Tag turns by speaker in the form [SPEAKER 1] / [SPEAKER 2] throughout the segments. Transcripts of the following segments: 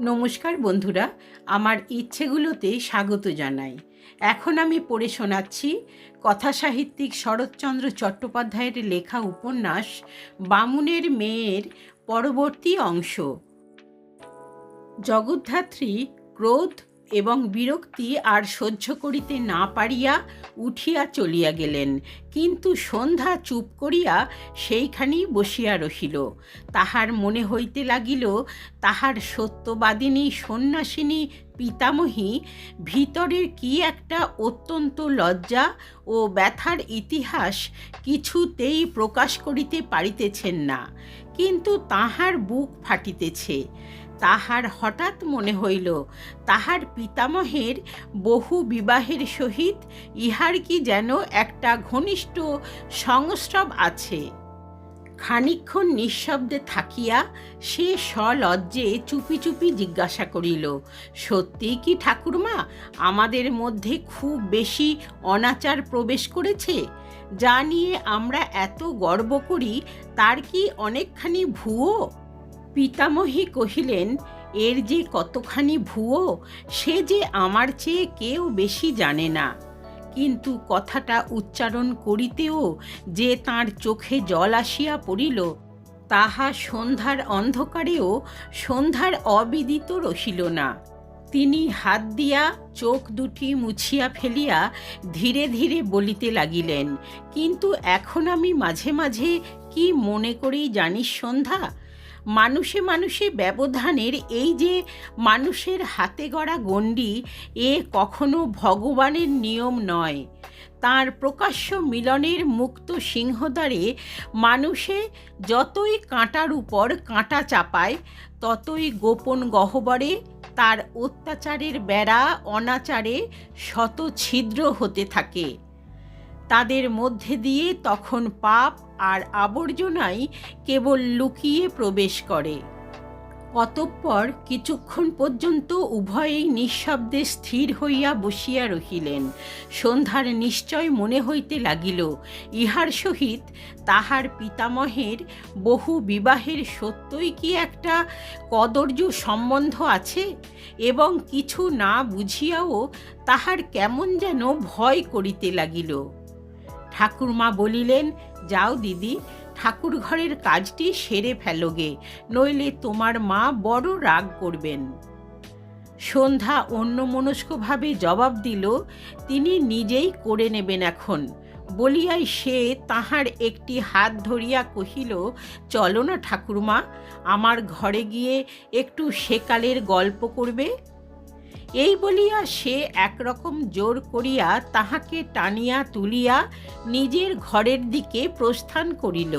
[SPEAKER 1] নমস্কার বন্ধুরা, আমার ইচ্ছেগুলোতে স্বাগত জানাই। এখন আমি পড়ে শোনাচ্ছি কথাসাহিত্যিক শরৎচন্দ্র চট্টোপাধ্যায়ের লেখা উপন্যাস, বামুনের মেয়ের পরবর্তী অংশ। জগদ্ধাত্রী ক্রোধ এবং বিরক্তি আর সহ্য করিতে না পারিয়া উঠিয়া চলিয়া গেলেন। কিন্তু সন্ধ্যা চুপ করিয়া সেইখানেই বসিয়া রহিল। তাহার মনে হইতে লাগিল, তাহার সত্যবাদিনী, সন্ন্যাসিনী, পিতামহী, ভিতরের কি একটা অত্যন্ত লজ্জা ও ব্যথার ইতিহাস কিছুতেই প্রকাশ করিতে পারিতেছেন না। কিন্তু তাহার বুক ফাটিতেছে। তাহার হঠাৎ মনে হইল, তাহার পিতামহের বহু বিবাহের সহিত ইহার কি যেন একটা ঘনিষ্ঠ সংস্রব আছে। খানিক্ষণ নিঃশব্দে থাকিয়া সে সলজ্জে চুপি চুপি জিজ্ঞাসা করিল, সত্যি কি ঠাকুরমা, আমাদের মধ্যে খুব বেশি অনাচার প্রবেশ করেছে? যা নিয়ে আমরা এত গর্ব করি, তার কি অনেকখানি ভুয়ো? পিতামহী কহিলেন, এর যে কতখানি ভুয়ো, সে যে আমার চেয়ে কেউ বেশি জানে না। কিন্তু কথাটা উচ্চারণ করিতেও যে তার চোখে জল আসিয়া পড়িল, তাহা সন্ধ্যার অন্ধকারেও সন্ধ্যার অবিদিত রহিল না। তিনি হাত দিয়া চোখ দুটি মুছিয়া ফেলিয়া ধীরে ধীরে বলিতে লাগিলেন, কিন্তু এখন আমি মাঝে মাঝে কি মনে করেই জানিস সন্ধ্যা? মানুষে মানুষে ব্যবধানের এই যে মানুষের হাতে গড়া গণ্ডি, এ কখনো ভগবানের নিয়ম নয়। তার প্রকাশ্য মিলনের মুক্ত সিংহদ্বারে মানুষে যতই কাঁটার উপর কাঁটা চাপায়, ততই গোপন গহ্বরে তার অত্যাচারের বেড়া অনাচারে শত ছিদ্র হতে থাকে। তাদের মধ্যে দিয়ে তখন পাপ আর আবর্জনাই কেবল লুকিয়ে প্রবেশ করে। অতঃপর কিছুক্ষণ পর্যন্ত উভয়েই নিঃশব্দে স্থির হইয়া বসিয়া রহিলেন। সন্ধ্যার নিশ্চয় মনে হইতে লাগিল, ইহার সহিত তাহার পিতামহের বহু বিবাহের সত্যই কি একটা কদর্য সম্বন্ধ আছে এবং কিছু না বুঝিয়াও তাহার কেমন যেন ভয় করিতে লাগিল। ঠাকুরমা বলিলেন, যাও দিদি ঠাকুর ঘরের কাজটি সেরে ফেলোগে নইলে তোমার মা বড় রাগ করবেন। সন্ধ্যা অন্যমনস্কভাবে জবাব দিল, তিনি নিজেই করে নেবেন এখন। বলিয়াই সে তাহার একটি হাত ধরিয়া কহিল, চলো না ঠাকুরমা, আমার ঘরে গিয়ে একটু সেকালের গল্প করবে? এই বলিয়া সে একরকম জোর করিয়া তাহাকে টানিয়া তুলিয়া নিজের ঘরের দিকে প্রস্থান করিল।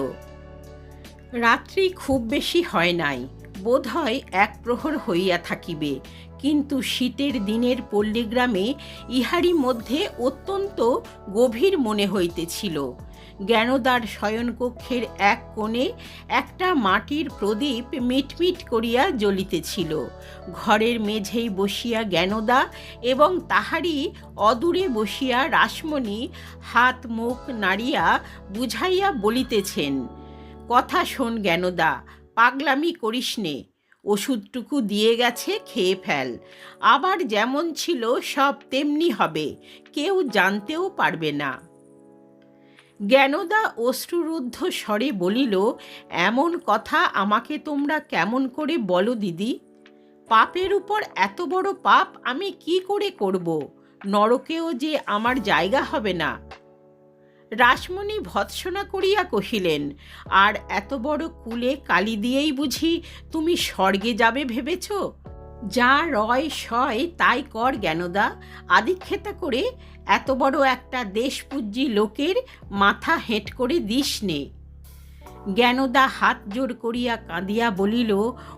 [SPEAKER 1] রাত্রি খুব বেশি হয় নাই, বোধহয় এক প্রহর হইয়া থাকিবে, কিন্তু শীতের দিনের পল্লীগ্রামে ইহারই মধ্যে অত্যন্ত গভীর মনে হইতেছিল। জ্ঞানদার শয়নকক্ষের এক কোণে একটা মাটির প্রদীপ মিটমিট করিয়া জ্বলিতেছিল। ঘরের মেঝেই বসিয়া জ্ঞানদা এবং তাহারই অদূরে বসিয়া রাসমণি হাত মুখ নাড়িয়া বুঝাইয়া বলিতেছেন, কথা শোন জ্ঞানদা, পাগলামি করিস নে, ওষুধটুকু দিয়ে গেছে, খেয়ে ফেল। আবার যেমন ছিল সব তেমনি হবে, কেউ জানতেও পারবে না। জ্ঞানদা অশ্রুরুদ্ধ স্বরে বলিল, এমন কথা আমাকে তোমরা কেমন করে বলো দিদি? পাপের উপর এত বড় পাপ আমি কি করে করব? নরকেও যে আমার জায়গা হবে না। রাসমণি ভৎসনা করিয়া কহিলেন, আর এত বড় কুলে কালি দিয়েই বুঝি তুমি স্বর্গে যাবে ভেবেছ? যা রয় সয় তাই কর জ্ঞানদা। আদিক্ষেতা করে এত বড় একটা দেশপূজ্যী লোকের মাথা হেঁট করে দিস নে। জ্ঞানদা হাত জোর করিয়া কাঁদিয়া বলিল,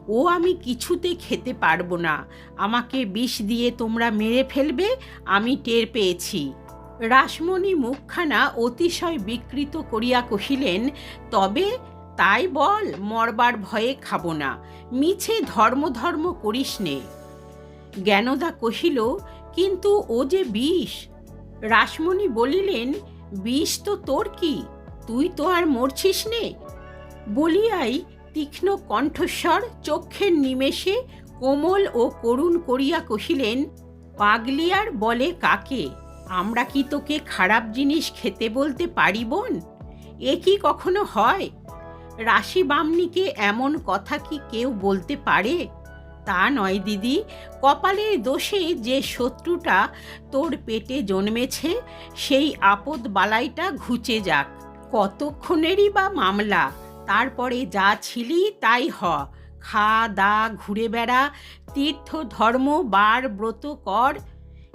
[SPEAKER 1] ও আমি কিছুতে খেতে পারব না। আমাকে বিষ দিয়ে তোমরা মেরে ফেলবে, আমি টের পেয়েছি। রাসমণি মুখখানা অতিশয় বিকৃত করিয়া কহিলেন, তবে তাই বল, মরবার ভয়ে খাব না। মিছে ধর্ম ধর্ম করিস নে। জ্ঞানদা কহিল, কিন্তু ও যে বিষ? রাসমণি বলিলেন, বিষ তো তোর কি? তুই তো আর মরছিস নে? বলিয়াই তীক্ষ্ণ কণ্ঠস্বর চক্ষের নিমেষে কোমল ও করুণ করিয়া কহিলেন, পাগলিয়ার বলে কাকে? আমরা কি তোকে খারাপ জিনিস খেতে বলতে পারি বোন? এ কি কখনো হয়? রাশি বামনিকে এমন কথা কি কেউ বলতে পারে? তা নয়, দিদি। কপালের দোষে যে শত্রুটা তোর পেটে জন্মেছে, সেই আপদ বালাইটা ঘুচে যাক। কতক্ষণেরই বা মামলা, তারপরে যা ছিলি তাই হ। খা, দা, ঘুরে বেড়া তীর্থ ধর্ম বার, ব্রত কর।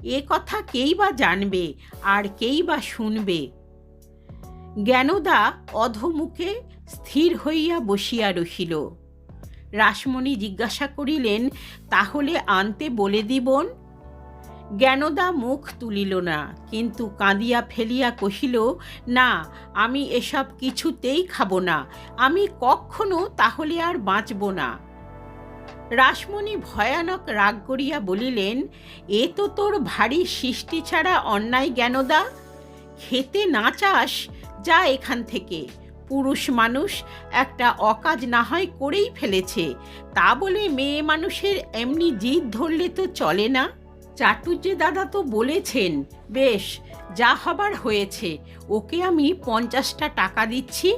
[SPEAKER 1] এ কথা কেই বা জানবে, আর কেই বা শুনবে? জ্ঞানদা অধমুখে স্থির হইয়া বসিয়া রহিল। রাসমণি জিজ্ঞাসা করিলেন, তাহলে আনতে বলে দিবন জ্ঞানদা মুখ তুলিল না, কিন্তু কাঁদিয়া ফেলিয়া কহিল, না, আমি এসব কিছুতেই খাব না, আমি কখনো তাহলে আর বাঁচব না। রাসমণি ভয়ানক রাগ করিয়া বলিলেন, এ তো তোর ভারী সৃষ্টি ছাড়া অন্যায় জ্ঞানদা। খেতে না চাস, যা এখান থেকে। পুরুষ মানুষ একটা অকাজ না হয় করেই ফেলেছে। তা বলে মেয়ে মানুষের এমনি জিদ ধরলে তো চলে না? চাটুর্যে দাদা তো বলেছেন, বেশ, যা হবার হয়েছে, ওকে আমি পঞ্চাশটা টাকা দিচ্ছি,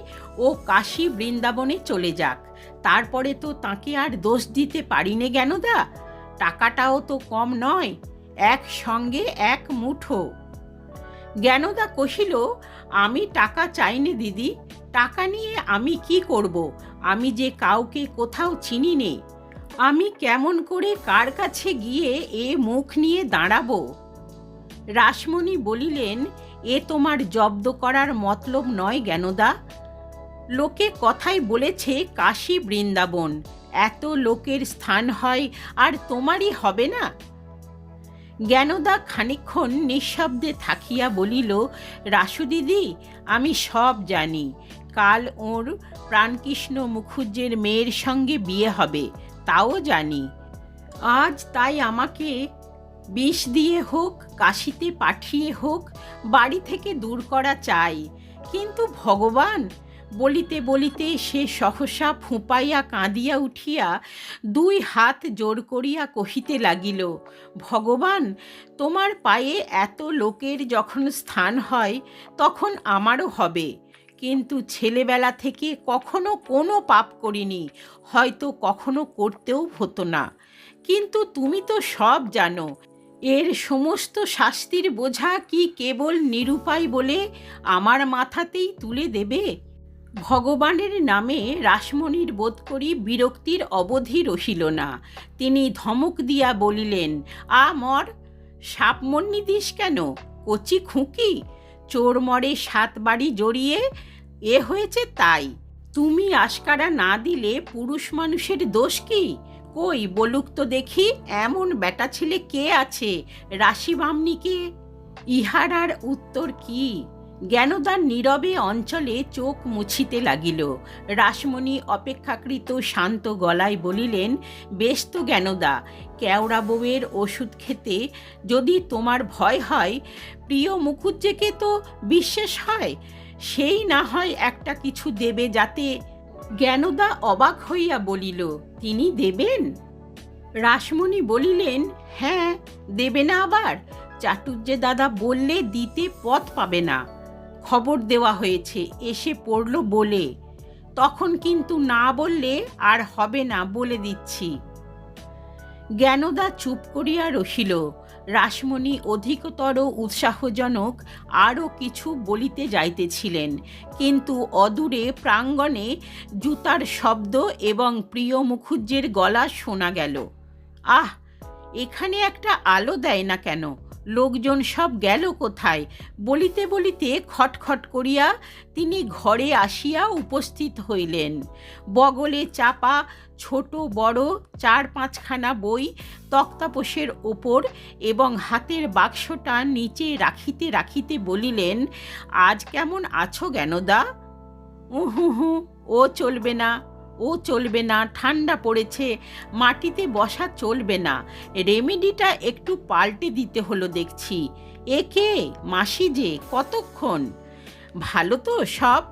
[SPEAKER 1] ও কাশি বৃন্দাবনে চলে যাক। তারপরে তো তাকে আর দোষ দিতে পারি নে জ্ঞানদা টাকাটাও তো কম নয় এক সঙ্গে এক মুঠো। জ্ঞানদা কহিল, আমি টাকা চাইনি দিদি টাকা নিয়ে আমি কি করব? আমি যে কাউকে কোথাও চিনি নে। আমি কেমন করে কার কাছে গিয়ে এ মুখ নিয়ে দাঁড়াবো? রাসমণি বলিলেন, এ তোমার জব্দ করার মতলব নয় জ্ঞানদা। লোকে কথাই বলেছে, কাশী বৃন্দাবন, এত লোকের স্থান হয়, আর তোমারই হবে না? জ্ঞানদা খানিক্ষণ নিঃশব্দে থাকিয়া বলিল, রাসু দিদি, আমি সব জানি। কাল ওর প্রাণকৃষ্ণ মুখুজ্জের মেয়ের সঙ্গে বিয়ে হবে, তাও জানি। আজ তাই আমাকে বিষ দিয়ে হোক, কাশিতে পাঠিয়ে হোক, বাড়ি থেকে দূর করা চাই। কিন্তু ভগবান, বলিতে বলিতে সে সহসা ফুঁপাইয়া কাঁদিয়া উঠিয়া দুই হাত জোর করিয়া কহিতে লাগিল, ভগবান, তোমার পায়ে এত লোকের যখন স্থান হয়, তখন আমারও হবে। কিন্তু ছেলেবেলা থেকে কখনো কোনো পাপ করিনি, হয়তো কখনো করতেও হতো না। কিন্তু তুমি তো সব জানো, এর সমস্ত শাস্তির বোঝা কি কেবল নিরুপায় বলে আমার মাথাতেই তুলে দেবে? ভগবানের নামে রাসমণির বোধ করি বিরক্তির অবধি রহিল না। তিনি ধমক দিয়া বলিলেন, আ মর দিস কেন? কচি খুঁকি? চোর মরে সাত বাড়ি জড়িয়ে, এ হয়েছে তাই। তুমি আশকারা না দিলে পুরুষ মানুষের দোষ কি? কই বলুক তো দেখি, এমন বেটা ছেলে কে আছে? রাশি বামনিকে? ইহার আর উত্তর কি? জ্ঞানদার নীরবে অঞ্চলে চোখ মুছিতে লাগিল। রাসমণি অপেক্ষাকৃত শান্ত গলায় বলিলেন, বেশ তো জ্ঞানদা, কেওড়া বউয়ের ওষুধ খেতে যদি তোমার ভয় হয়, প্রিয় মুখুজ্জেকে তো বিশ্বাস হয়। সেই না হয় একটা কিছু দেবে যাতে জ্ঞানদা অবাক হইয়া বলিল, তিনি দেবেন? রাসমণি বলিলেন হ্যাঁ দেবে না আবার। চাটুর্যে দাদা বললে দিতে পথ পাবে না। খবর দেওয়া হয়েছে, এসে পড়ল বলে। তখন কিন্তু না বললে আর হবে না বলে দিচ্ছি। জ্ঞানদা চুপ করিয়া রহিল রাসমণি অধিকতর উৎসাহজনক আরও কিছু বলিতে যাইতেছিলেন, কিন্তু অদূরে প্রাঙ্গণে জুতার শব্দ এবং প্রিয় মুখুজ্জের গলা শোনা গেল। আহ, এখানে একটা আলো দেয় না কেন? লোকজন সব গেল কোথায়? বলিতে বলিতে খটখট করিয়া তিনি ঘরে আসিয়া উপস্থিত হইলেন। বগলে চাপা, ছোট, বড়, চার পাঁচখানা বই তক্তাপোষের ওপর এবং হাতের বাক্সটা নিচে রাখিতে রাখিতে বলিলেন, আজ কেমন আছো জ্ঞানদা উহু হু, ও চলবে না। ও চলবে না, ঠান্ডা পড়েছে, মাটিতে বসা চলবে না। রেমেডিটা একটু পাল্টে দিতে হলো দেখছি। একে মাসি যে, কতক্ষণ? ভালো তো সব।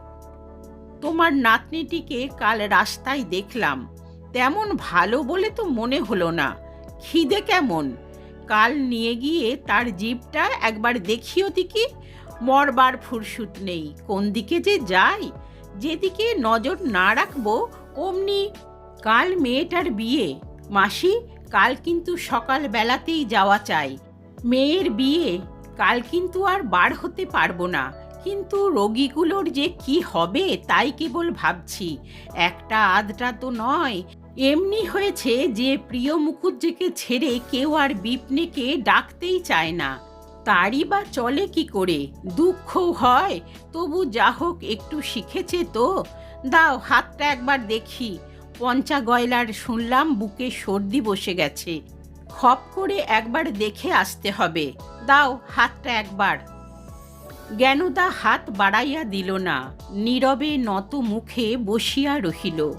[SPEAKER 1] তোমার নাতনিটিকে কাল রাস্তায় দেখলাম। তেমন ভালো বলে তো মনে হলো না। খিদে কেমন? কাল নিয়ে গিয়ে তার জিভটা একবার দেখিও দিকি মরবার ফুরসুত নেই। কোন দিকে যে যাই? যেদিকে নজর না রাখব অমনি কাল মেয়েটার বিয়ে। মাসি, কাল কিন্তু সকাল বেলাতেই যাওয়া চাই। মেয়ের বিয়ে, কাল কিন্তু আর বার হতে পারব না। কিন্তু রোগীগুলোর যে কি হবে তাই কেবল ভাবছি। একটা আধটা তো নয়। এমনি হয়েছে যে প্রিয় মুখুজ্জেকে ছেড়ে কেউ আর বিপনেকে ডাকতেই চায় না। তারই বা চলে কি করে? দুঃখ হয়। তবু যা হোক একটু শিখেছে তো। দাও, হাতটা একবার দেখি। পঞ্চা গয়লার শুনলাম বুকে সর্দি বসে গেছে। খপ করে একবার দেখে আসতে হবে। দাও, হাতটা একবার। জ্ঞানদা হাত বাড়াইয়া দিল না। নীরবে নত মুখে বসিয়া রহিল।